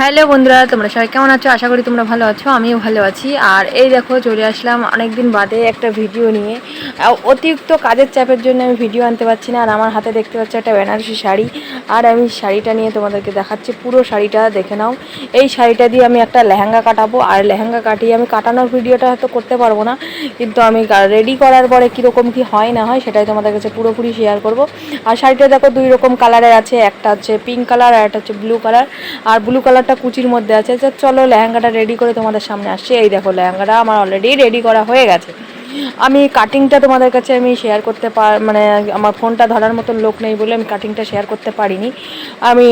Hello বন্ধুরা, তোমরা সবাই কেমন আছো? আশা করি তোমরা ভালো আছো, আমিও ভালো আছি। আর এই দেখো, চলে আসলাম অনেক দিন বাদে একটা ভিডিও নিয়ে। অতিরিক্ত কাজের চাপের জন্য আমি ভিডিও আনতে পারছি না, আর আমার হাতে দেখতে পাচ্ছি একটা বেনারসি শাড়ি। আর আমি শাড়িটা নিয়ে তোমাদেরকে দেখাচ্ছি, পুরো শাড়িটা দেখে নাও। এই শাড়িটা দিয়ে আমি একটা লেহেঙ্গা কাটাবো, আর লেহেঙ্গা কাটিয়ে আমি কাটানোর ভিডিওটা হয়তো করতে পারব না, কিন্তু আমি রেডি করার পরে কীরকম কি হয়, না হয়, সেটাই তোমাদের কাছে পুরোপুরি শেয়ার করব। আর শাড়িটা দেখো, দুই রকম কালারের আছে, একটা হচ্ছে পিঙ্ক কালার আর একটা হচ্ছে ব্লু কালার আর ব্লু কালারটা কুচির মধ্যে আছে। চলো লেহেঙ্গাটা রেডি করে তোমাদের সামনে আসছি। এই দেখো লেহেঙ্গাটা আমার অলরেডি রেডি করা হয়ে গেছে। আমি কাটিংটা তোমাদের কাছে আমি শেয়ার করতে পার মানে আমার ফোনটা ধরার মতন লোক নেই বলে আমি কাটিংটা শেয়ার করতে পারিনি। আমি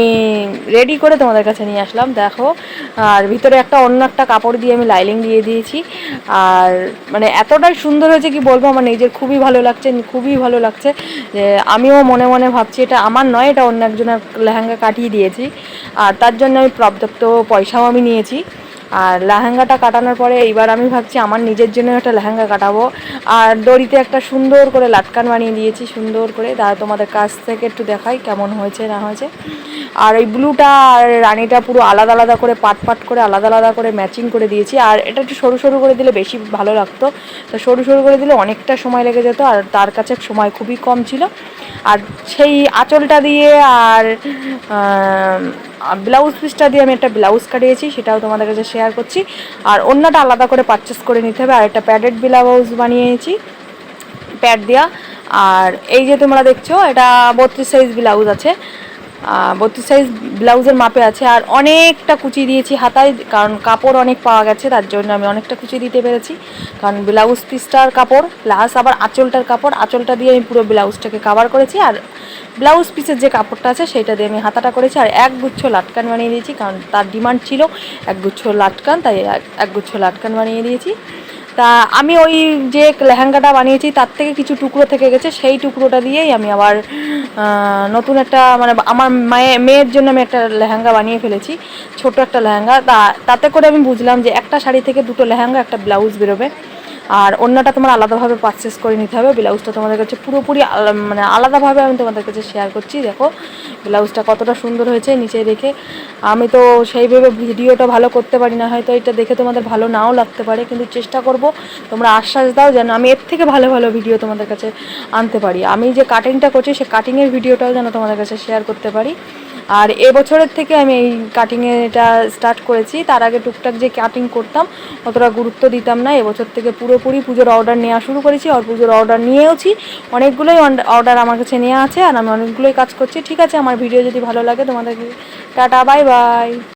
রেডি করে তোমাদের কাছে নিয়ে আসলাম, দেখো। আর ভিতরে একটা অন্য একটা কাপড় দিয়ে আমি লাইলিং দিয়ে দিয়েছি। আর মানে এতটাই সুন্দর হয়েছে কি বলব, আমার নিজের খুবই ভালো লাগছে, খুবই ভালো লাগছে যে আমিও মনে মনে ভাবছি, এটা আমার নয়, এটা অন্য একজনের লেহেঙ্গা কাটিয়ে দিয়েছি। আর তার জন্য আমি পর্যাপ্ত পয়সাও আমি নিয়েছি। আর লেহেঙ্গাটা কাটানোর পরে এইবার আমি ভাবছি আমার নিজের জন্য একটা লেহেঙ্গা কাটাবো। আর দড়িতে একটা সুন্দর করে লাটকান বানিয়ে দিয়েছি, সুন্দর করে। দাঁড়া তোমাদের কাছ থেকে একটু দেখাই কেমন হয়েছে, না হয়েছে। আর এই ব্লুটা আর রানিটা পুরো আলাদা আলাদা করে, পাট পাট করে, আলাদা আলাদা করে ম্যাচিং করে দিয়েছি। আর এটা একটু সরু সরু করে দিলে বেশি ভালো লাগতো। তো সরু সরু করে দিলে অনেকটা সময় লেগে যেত, আর তার কাছে সময় খুবই কম ছিল। আর সেই আঁচলটা দিয়ে আর ব্লাউজ পিসটা দিয়ে আমি একটা ব্লাউজ কাটিয়েছি, সেটাও তোমাদের কাছে শেয়ার করছি। আর অন্যটা আলাদা করে পারচেস করে নিতে হবে, আর একটা প্যাডেড ব্লাউজ বানিয়েছি প্যাড দেওয়া আর এই যে তোমরা দেখছ, এটা বত্রিশ সাইজ ব্লাউজ আছে। বত্রিশ সাইজ ব্লাউজের মাপে আছে আর অনেকটা কুচি দিয়েছি হাতায়, কারণ কাপড় অনেক পাওয়া গেছে, তার জন্য আমি অনেকটা কুচি দিতে পেরেছি। কারণ ব্লাউজ পিসটার কাপড় প্লাস আবার আঁচলটার কাপড়, আঁচলটা দিয়ে আমি পুরো ব্লাউজটাকে কাভার করেছি আর ব্লাউজ পিসের যে কাপড়টা আছে সেইটা দিয়ে আমি হাতাটা করেছি আর এক গুচ্ছ লাটকান বানিয়ে দিয়েছি, কারণ তার ডিমান্ড ছিল এক গুচ্ছ লাটকান, তাই এক- এক গুচ্ছ লাটকান বানিয়ে দিয়েছি। তা আমি ওই যে লেহেঙ্গাটা বানিয়েছি, তার থেকে কিছু টুকরো থেকে গেছে, সেই টুকরোটা দিয়েই আমি আবার নতুন একটা মানে আমার মায়ের মেয়ের জন্য আমি একটা লেহেঙ্গা বানিয়ে ফেলেছি, ছোট একটা লেহেঙ্গা। তা, তাতে করে আমি বুঝলাম যে একটা শাড়ি থেকে দুটো লেহেঙ্গা, একটা ব্লাউজ বেরোবে। আর অন্যটা তোমার আলাদাভাবে পারচেস করে নিতে হবে। ব্লাউজটা তোমাদের কাছে পুরোপুরি মানে আলাদাভাবে আমি তোমাদের কাছে শেয়ার করছি, দেখো। ব্লাউজটা কতটা সুন্দর হয়েছে নিচে দেখে। আমি তো সেইভাবে ভিডিওটা ভালো করতে পারি না, হয়তো এটা দেখে তোমাদের ভালো নাও লাগতে পারে, কিন্তু চেষ্টা করব। তোমরা আশ্বাস দাও যেন আমি এর থেকে ভালো ভালো ভিডিও তোমাদের কাছে আনতে পারি। আমি যে কাটিংটা করছি সেই কাটিংয়ের ভিডিওটাও যেন তোমাদের কাছে শেয়ার করতে পারি। আর এবছরের থেকে আমি এই কাটিংয়ে এটা স্টার্ট করেছি। তার আগে টুকটাক যে কাটিং করতাম, অতটা গুরুত্ব দিতাম না। এবছর থেকে পুরোপুরি পুজোর অর্ডার নেওয়া শুরু করেছি। আর পুজোর অর্ডার নিয়েওছি। অনেকগুলোই অর্ডার আমার কাছে নেওয়া আছে। আর আমি অনেকগুলোই কাজ করছি। ঠিক আছে, আমার ভিডিও যদি ভালো লাগে তোমাদেরকে, টাটা বাই বাই